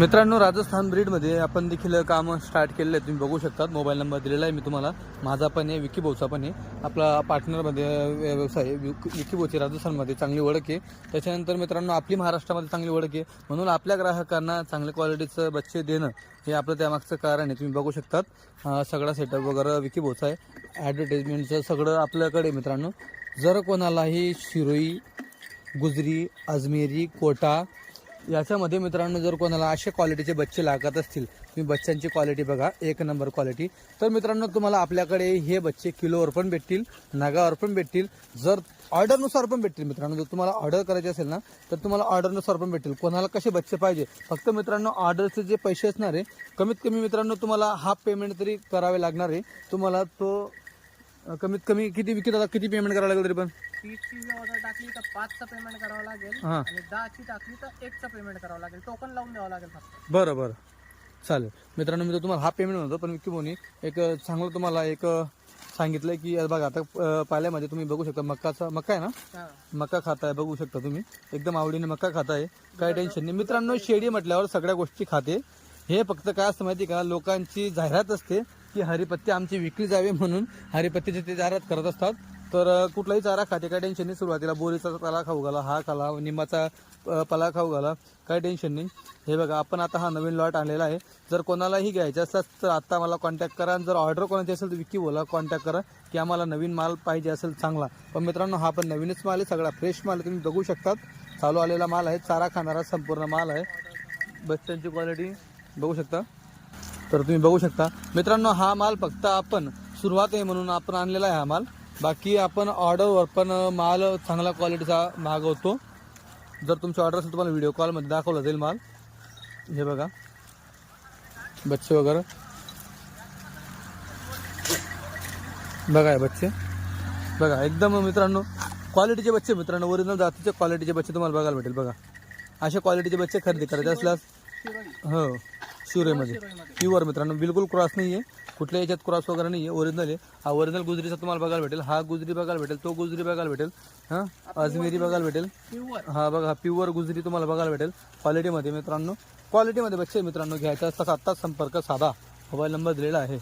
मित्रांनो राजस्थान ब्रीडमध्ये आपण देखील काम स्टार्ट केलेलं आहे तुम्ही बघू शकता मोबाईल नंबर दिलेला आहे मी तुम्हाला. माझा पण आहे विकी भाऊचा पण आहे. आपला पार्टनरमध्ये व्यवसाय आहे. विक- विकी भाऊची राजस्थानमध्ये चांगली ओळख आहे. त्याच्यानंतर मित्रांनो आपली महाराष्ट्रामध्ये चांगली ओळख आहे. म्हणून आपल्या ग्राहकांना चांगल्या क्वालिटीचं बच्चे देणं हे आपलं त्यामागचं कारण आहे. तुम्ही बघू शकतात. सगळा सेटअप वगैरे विकी भाऊचा आहे. ॲडव्हर्टाईजमेंटचं सगळं आपल्याकडे मित्रांनो. जर कोणालाही शिरोई गुजरी अजमेरी कोटा याच्यामध्ये मित्रांनो जर कोणाला असे क्वालिटीचे बच्चे लागत असतील तुम्ही बच्चांची क्वालिटी बघा एक नंबर क्वालिटी तर मित्रांनो तुम्हाला आपल्याकडे हे बच्चे किलोवर पण भेटतील नगावर पण भेटतील जर ऑर्डरनुसार पण भेटतील मित्रांनो. जर तुम्हाला ऑर्डर करायचे असेल ना तर तुम्हाला ऑर्डरनुसार पण भेटतील. कोणाला कसे बच्चे पाहिजे? फक्त मित्रांनो ऑर्डरचे जे पैसे असणार आहे कमीत कमी मित्रांनो तुम्हाला हाफ पेमेंट तरी करावे लागणार आहे. तुम्हाला तो कमीत कमी किती किती किती पेमेंट करावं लागेल तरी पण? तीसची जर ऑर्डर टाकली तर पाचचं पेमेंट करावं लागेल. हां. आणि दहाची टाकली तर एकचं पेमेंट करावं लागेल. टोकन लावून द्यावं लागेल फक्त. बरं बरं. चालेल. मित्रांनो मी तर तुम्हाला हा पेमेंट म्हणतो पण विकी बोनी एक चांगलं तुम्हाला एक अ, सांगितलंय की अ, बघा आता अ, पाल्यामध्ये तुम्ही बघू शकता मक्काचा मक्का आहे ना? हां. मक्का खाताय बघू शकता तुम्ही. एकदम आवडीने मक्का खाताय काय टेन्शन नाही. मित्रांनो शेडी म्हटल्यावर सगळ्या गोष्टी खाते. हे फक्त काय असतं माहिती का? लोकांची जाहिरात असते. की हरिपत्ती आमची विकली जावे म्हणून हरिपत्तीची ते जाहिरात करत असतात. तर कुठलाही चारा खाते काय टेन्शन नाही. सुरुवातीला बोरीचा पला खाऊ घाला हा खाला निंबाचा पला खाऊ घाला काय टेन्शन नाही. हे बघा आपण आता हा नवीन लॉट आणलेला आहे. जर कोणालाही घ्यायचं असतात तर आत्ता मला कॉन्टॅक्ट करा. आणि जर ऑर्डर कोणाची असेल तर विकी बोला कॉन्टॅक्ट करा की आम्हाला नवीन माल पाहिजे असेल चांगला. पण मित्रांनो हा पण नवीनच माल आहे सगळा फ्रेश माल तुम्ही बघू शकतात. चालू आलेला माल आहे चारा खाणारा संपूर्ण माल आहे. बच्चांची क्वालिटी बघू शकता. तर तुम्ही बघू शकता. मित्रांनो हा माल फक्त आपण सुरुवात आहे म्हणून आपण आणलेला आहे हा माल. बाकी आपण ऑर्डरवर पण माल चांगला क्वालिटीचा मागवतो. जर तुमची ऑर्डर असेल तुम्हाला व्हिडिओ कॉलमध्ये दाखवला जाईल माल. हे बघा. बच्चे वगैरे. बघा बच्चे. बघा एकदम मित्रांनो क्वालिटीचे बच्चे मित्रांनो ओरिजिनल जातीचे क्वालिटीचे बच्चे तुम्हाला बघायला भेटेल. बघा. अशा क्वालिटीचे बच्चे खरेदी करायचे असल्यास हो. शिवरेमध्ये. शिरोईमध्ये प्युअर मित्रांनो बिलकुल क्रॉस नाही आहे कुठल्या याच्यात क्रॉस वगैरे नाही आहे ओरिजिनल आहे. हा ओरिजिनल गुजरीचा तुम्हाला बघायला भेटेल. हा गुजरी बघायला भेटेल. तो गुजरी बघायला भेटेल. हां? अजमेरी बघायला भेटेल. हा बघा प्युअर गुजरी तुम्हाला बघायला भेटेल. क्वालिटीमध्ये मित्रांनो. क्वालिटीमध्ये बच्चे मित्रांनो घ्यायचा असता आत्ताच संपर्क साधा. मोबाईल नंबर दिलेला आहे.